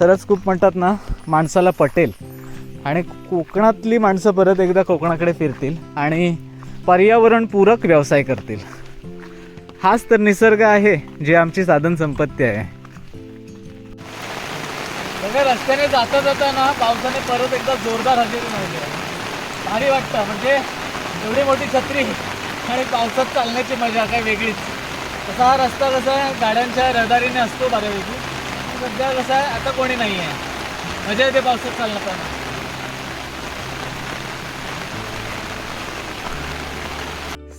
खरंच खूप म्हणतात ना माणसाला पटेल. आणि कोकणातली माणसं परत एकदा कोकणाकडे फिरतील आणि पर्यावरणपूरक व्यवसाय करतील. हाच तर निसर्ग आहे जे आमची साधन संपत्ती आहे. सगळ्या रस्त्याने जाता जाता ना पावसाने परत एकदा जोरदार हजेरी लावली भारी वाटतं म्हणजे एवढी मोठी छत्री आणि पावसात चालण्याची मजा काय वेगळीच. तसा हा रस्ता कसा आहे गाड्यांच्या रहदारीने असतो बऱ्यापैकी. सध्या कसं आहे आता कोणी नाही आहे मजा येते पावसात चालणं पण.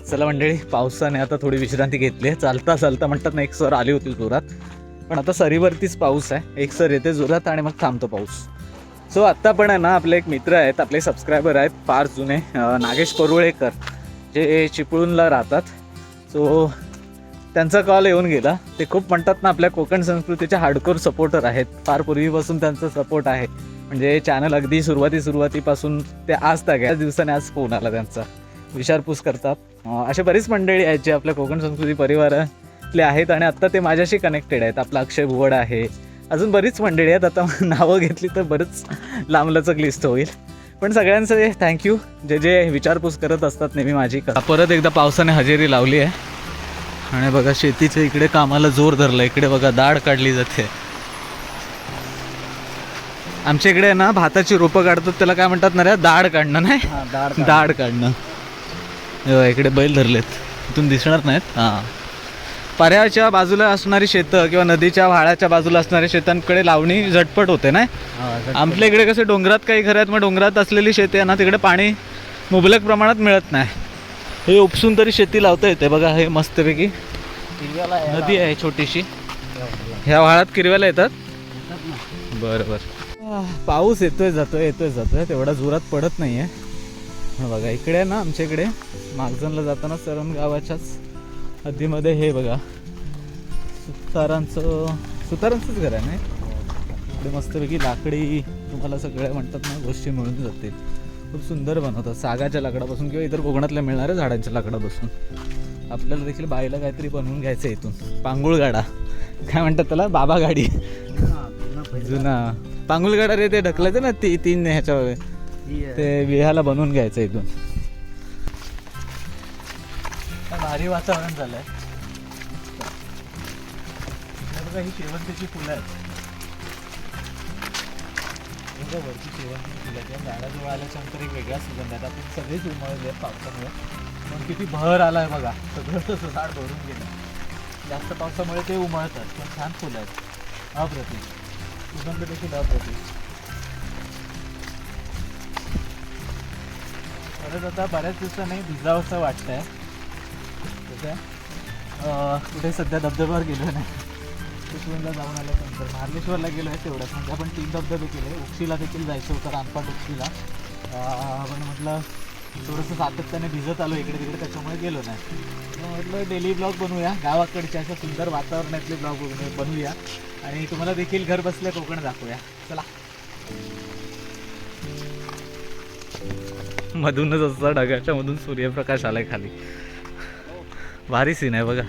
चला मंडळी पावसाने आता थोडी विश्रांती घेतली आहे. चालता चालता म्हणतात ना एक सर आली होती जोरात. पण आता सरीवरतीच पाऊस आहे. एक सर येते जोरात आणि मग थांबतो पाऊस. सो आत्ता पण आहे ना आपले एक मित्र आहेत आपले सबस्क्रायबर आहेत फार जुने नागेश परुळेकर जे चिपळूणला राहतात. सो त्यांचा कॉल येऊन गेला. ते खूप म्हणतात ना आपल्या कोकण संस्कृतीचे हार्डकोर सपोर्टर आहेत. फार पूर्वीपासून त्यांचा सपोर्ट आहे. म्हणजे चॅनल अगदी सुरुवाती सुरुवातीपासून ते आज तक आहे दिवसाने आज फोन आला त्यांचा. विचारपूस करतात. असे बरीच मंडळी आहेत जे आपल्या कोकण संस्कृती परिवारातले आहेत आणि आत्ता ते माझ्याशी कनेक्टेड आहेत. आपला अक्षय भुवड आहे. अजून बरीच मंडळी आहेत. आता नावं घेतली तर बरंच लांबलचक लिस्ट होईल. पण सगळ्यांचं थँक्यू जे जे विचारपूस करत असतात नेहमी माझी. परत एकदा पावसाने हजेरी लावली आहे. आणि बघा शेतीच्या इकडे कामाला जोर धरला. इकडे बघा दाढ काढली जाते. आमच्या इकडे ना भाताची रोपं काढतात त्याला काय म्हणतात ना रे दाढ काढणं नाही? दाढ काढणं. हे इकडे बैल धरलेत. इथून दिसणार नाहीत? हां. पर्याच्या बाजूला असणारी शेतं किंवा नदीच्या व्हाळाच्या बाजूला असणाऱ्या शेतांकडे लावणी झटपट होते ना आपल्या इकडे कसे डोंगरात काही घरं आहेत मग डोंगरात असलेली शेती आहे ना तिकडे पाणी मुबलक प्रमाणात मिळत नाही. हे उपसून तरी शेती लावता येते बघा हे मस्तपैकी. नदी आहे छोटीशी. ह्या व्हाळात किरव्याला येतात? बरं बरं. पाऊस येतोय जातोय येतोय जातोय. तेवढा जोरात पडत नाही आहे बघा इकडे ना आमच्या इकडे. मागजनला जाताना सरण गावाच्याच हद्दीमध्ये हे बघा. सुतारांचं सुतारांचंच घर आहे ना हे? इकडे मस्तपैकी लाकडी तुम्हाला सगळ्या म्हणतात ना गोष्टी मिळून जातील. खूप सुंदर बनवतात. सागाच्या लाकडापासून किंवा इतर कोकणातल्या मिळणाऱ्या झाडांच्या लाकडापासून. आपल्याला देखील बाईला काहीतरी बनवून घ्यायचं आहे इथून. पांगुळ गाडा काय म्हणतात त्याला? बाबा गाडी जुना. पांगुळ गाडा रे ते ढकलायचं ना ती तीन ह्याच्या ते विहायला बनवून घ्यायचं इथून. भारी वातावरण झालंय. बघा ही शेवंतीची फुलं आहेत. हे वरची शेवंती फुलं आहेत या झाडाजवळ आल्याच्यानंतर एक वेगळा सुगंध आहे. आपण सगळेच उमळले पावसामुळे. पण किती भर आला आहे बघा. सगळं तसं झाड भरून गेलं. जास्त पावसामुळे ते उमळतात पण छान फुलं आहेत. अप्रतिम. सुगंध देखील अप्रतिम. परत आता बऱ्याच दिवसांनी भिजावंसं वाटतंय. आहे, कुठे सध्या धबधब्यावर गेलो नाही. चिपळूणला जाऊन आल्यानंतर महाबळेश्वरला गेलो आहे तेवढंच म्हणजे आपण तीन धबधबे केले. उक्षीला देखील जायचं होतं रानपाट उक्षीला. पण म्हटलं थोडंसं सातत्याने भिजत आलो इकडे तिकडे त्याच्यामुळे गेलो नाही. मग म्हटलं डेली ब्लॉग बनवूया. गावाकडच्या अशा सुंदर वातावरणातले ब्लॉग बनवूया. आणि तुम्हाला देखील घर बसल्या कोकण दाखवूया. चला. मधूनच असं ढगाच्या मधून सूर्यप्रकाश आलाय खाली. भारी सीन आहे बघा.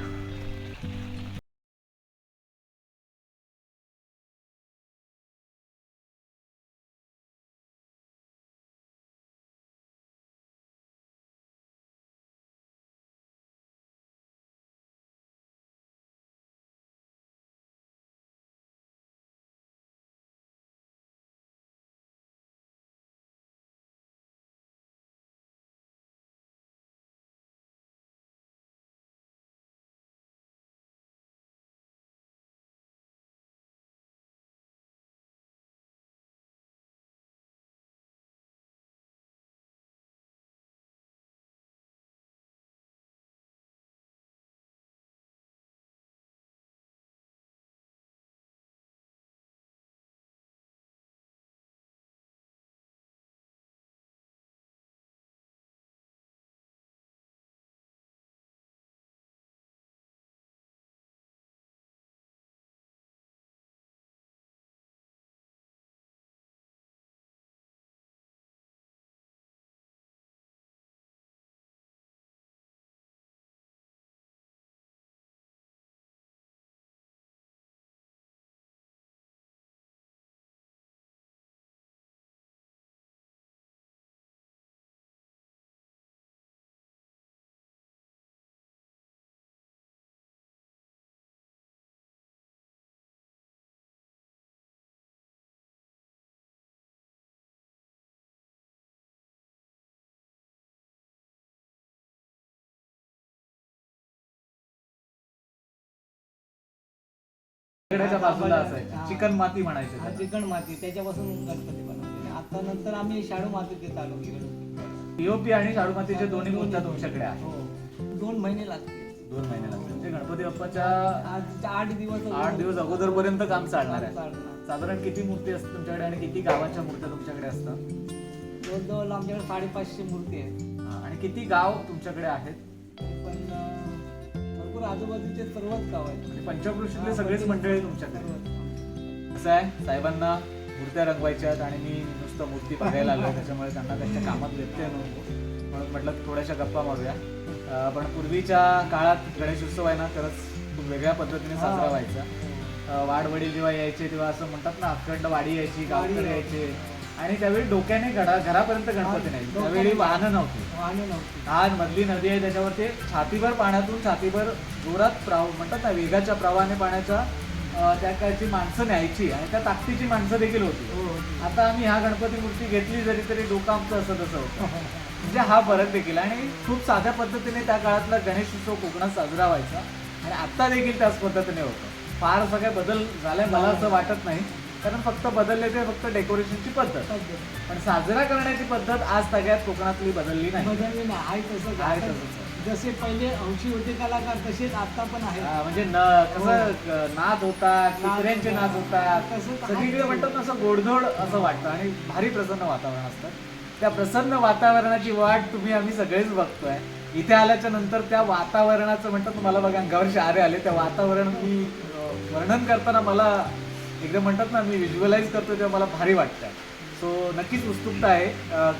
सगळ्याच्या बाजूला. असायचं. चिकन माती म्हणायचे. चिकन माती. त्याच्यापासून गणपती बनवलेले. आता नंतर आम्ही शाडू मातीचे चालू केलं पीओपी आणि शाडू मातीचे दोन्ही मूर्त्या तुमच्याकडे आहेत. हो. दोन महिने लागतील. दोन महिने लागतात गणपती बाप्पाच्या आज आठ दिवस आठ दिवस अगोदर पर्यंत काम चालणार आहे. चालणार. साधारण किती मूर्ती असतात तुमच्याकडे आणि किती गावाच्या मूर्त्या तुमच्याकडे असतात? जवळजवळ आमच्याकडे साडेपाचशे मूर्ती आहेत. हा, आणि किती गाव तुमच्याकडे आहेत? भरपूर आजूबाजूचे सर्वच गाव आहेत. म्हणजे पंचकृषीतले सगळेच मंडळी तुमच्याकडे. सर्वच. कसं आहे? साहेबांना मूर्त्या रंगवायच्या आहेत आणि मी नुसतं मूर्ती बघायला आलोय त्याच्यामुळे त्यांना त्यांच्या कामात व्यत्यय नको म्हणून म्हटलं थोड्याशा गप्पा मारूया. पण पूर्वीच्या काळात गणेश उत्सव आहे ना खरंच खूप वेगळ्या पद्धतीने साजरा व्हायचा. वाडवडील जेव्हा यायचे तेव्हा असं म्हणतात ना अखंड वाडी यायची गावकडे यायचे. आणि त्यावेळी डोक्याने घरा घरापर्यंत गणपती नाही. त्यावेळी वाहनं नव्हती. वाहने नव्हती. आज मधली नदी आहे त्याच्यावर ते छातीभर पाण्यातून छातीभर जोरात प्रवाह म्हणतात ना वेगाच्या प्रवाहाने पाण्याच्या त्या काळची माणसं न्यायची आणि त्या ताकदीची माणसं देखील होती. हो होती. आता आम्ही ह्या गणपती मूर्ती घेतली जरी तरी डोकं आमचं असं तसं होतं. म्हणजे हा फरक देखील आणि खूप साध्या पद्धतीने त्या काळातला गणेश उत्सव कोकणात साजरा व्हायचा. आणि आता देखील त्याच पद्धतीने होतं. फार काही बदल झालाय मला असं वाटत नाही. कारण फक्त बदलले ते फक्त डेकोरेशनची पद्धत. पण साजरा करण्याची पद्धत आज सगळ्यात कोकणातली बदलली नाही. बदलली नाही. आहे तसंच. आहे आहे. तसंच. जसे पहिले हौशी होते कलाकार तसेच आता पण आहेत. हा, म्हणजे न कसं क- नाच होता चित्र्यांचे नाच होतात. सगळीकडे आहे. म्हणतात असं गोडधोड असं वाटतं आणि भारी प्रसन्न वातावरण असतं. त्या प्रसन्न वातावरणाची वाट तुम्ही आम्ही सगळेच बघतोय. इथे आल्याच्यानंतर त्या वातावरणाचं म्हणतात ना, मला बघा अंगावर शारे आले. त्या वातावरण मी वर्णन करताना मला एकदम म्हणतात ना मी विज्युअलाइज करतो तेव्हा मला भारी वाटतं सो नक्कीच उत्सुकता आहे.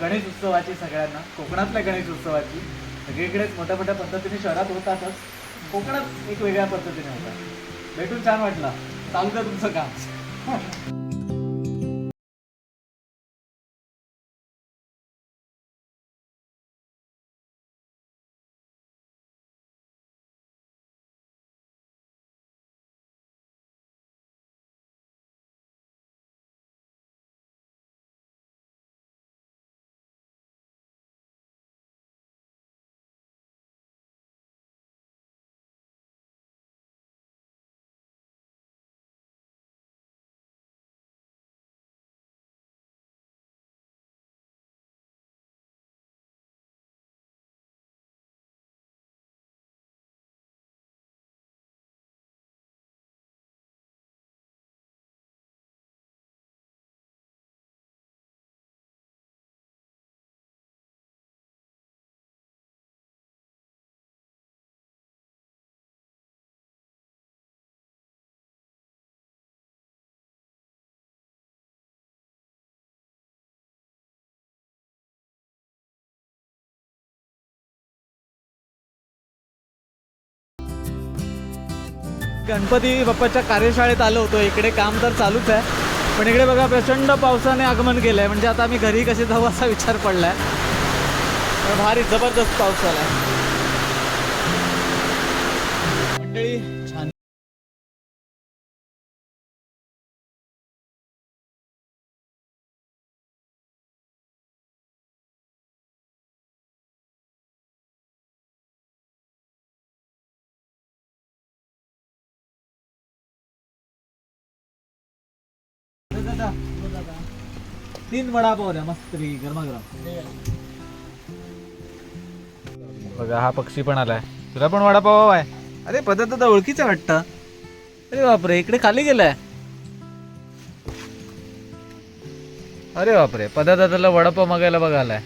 गणेश उत्सवाची सगळ्यांना कोकणातल्या गणेश उत्सवाची. सगळीकडेच मोठ्या मोठ्या पद्धतीने शहरात होतातच कोकणात एक वेगळ्या पद्धतीने होतात. भेटून छान वाटलं. चालतं तुमचं काम. गणपती बाप्पाच्या कार्यशाळेत आलो होतो. इकडे काम तर चालूच आहे. पण इकडे बघा प्रचंड पावसाने आगमन केलंय. म्हणजे आता आम्ही घरी कसे जाऊ असा विचार पडलाय. आहे भारी जबरदस्त पाऊस आलाय मंडळी छान तीन वडापाव द्या मस्त गरमागरम. बघा हा पक्षी पण आलाय. तुला पण वडापाव आहे अरे पदार्थ तर ओळखीचं वाटतं. अरे बापरे इकडे खाली गेलाय. अरे बापरे पदार्थाला वडापाव मागायला बघा आलाय.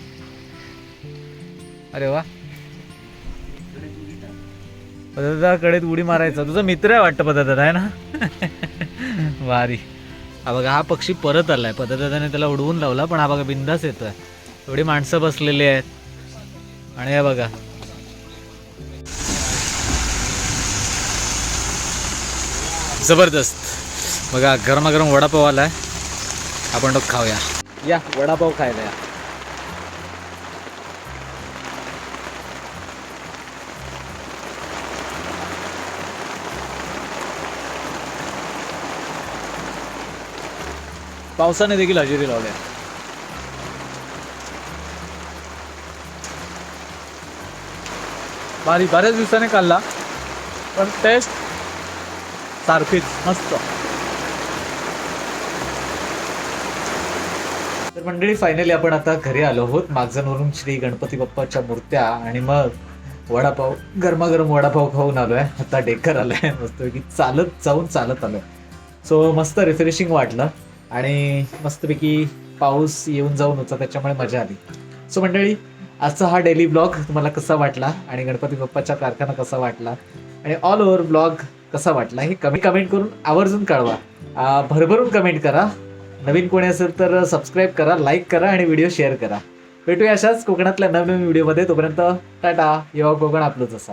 अरे वा. पदार्थाकडेच उडी मारायचा. तुझा मित्र आहे वाटतं पदार्थ आहे ना? वारी हा बघा हा पक्षी परत आलाय. पदार्थाने त्याला उडवून लावला पण हा बघा बिंदास येतोय. एवढी माणसं बसलेली आहेत. आणि हे बघा. जबरदस्त. बघा गरमागरम वडापाव आलाय. आपण तो खाऊया. या वडापाव खायला या. पावसाने देखील हजेरी लावल्या भारी बऱ्याच दिवसाने खाल्ला पण टेस्ट सारखीच मस्त. तर मंडळी फायनली आपण आता घरी आलो आहोत. मागजणवरून श्री गणपती बाप्पाच्या मूर्त्या आणि मग वडापाव गरमागरम वडापाव खाऊन आलोय. आता डेकर आलाय. मस्तपैकी चालत जाऊन चालत आलोय. सो मस्त रिफ्रेशिंग वाटलं. आणि मस्तपैकी पाऊस येऊन जाऊन होता त्याच्यामुळे मजा आली. सो मंडळी आजचा हा डेली ब्लॉग तुम्हाला कसा वाटला आणि गणपती बाप्पाचा कारखाना कसा वाटला आणि ऑल ओव्हर ब्लॉग कसा वाटला हे कमी कमेंट करून आवर्जून कळवा. भरभरून कमेंट करा. नवीन कोणी असेल तर सबस्क्राईब करा लाईक करा आणि व्हिडिओ शेअर करा. भेटूया अशाच कोकणातल्या नवनवीन व्हिडिओमध्ये तोपर्यंत टाटा. युवा कोकण आपलंच असा.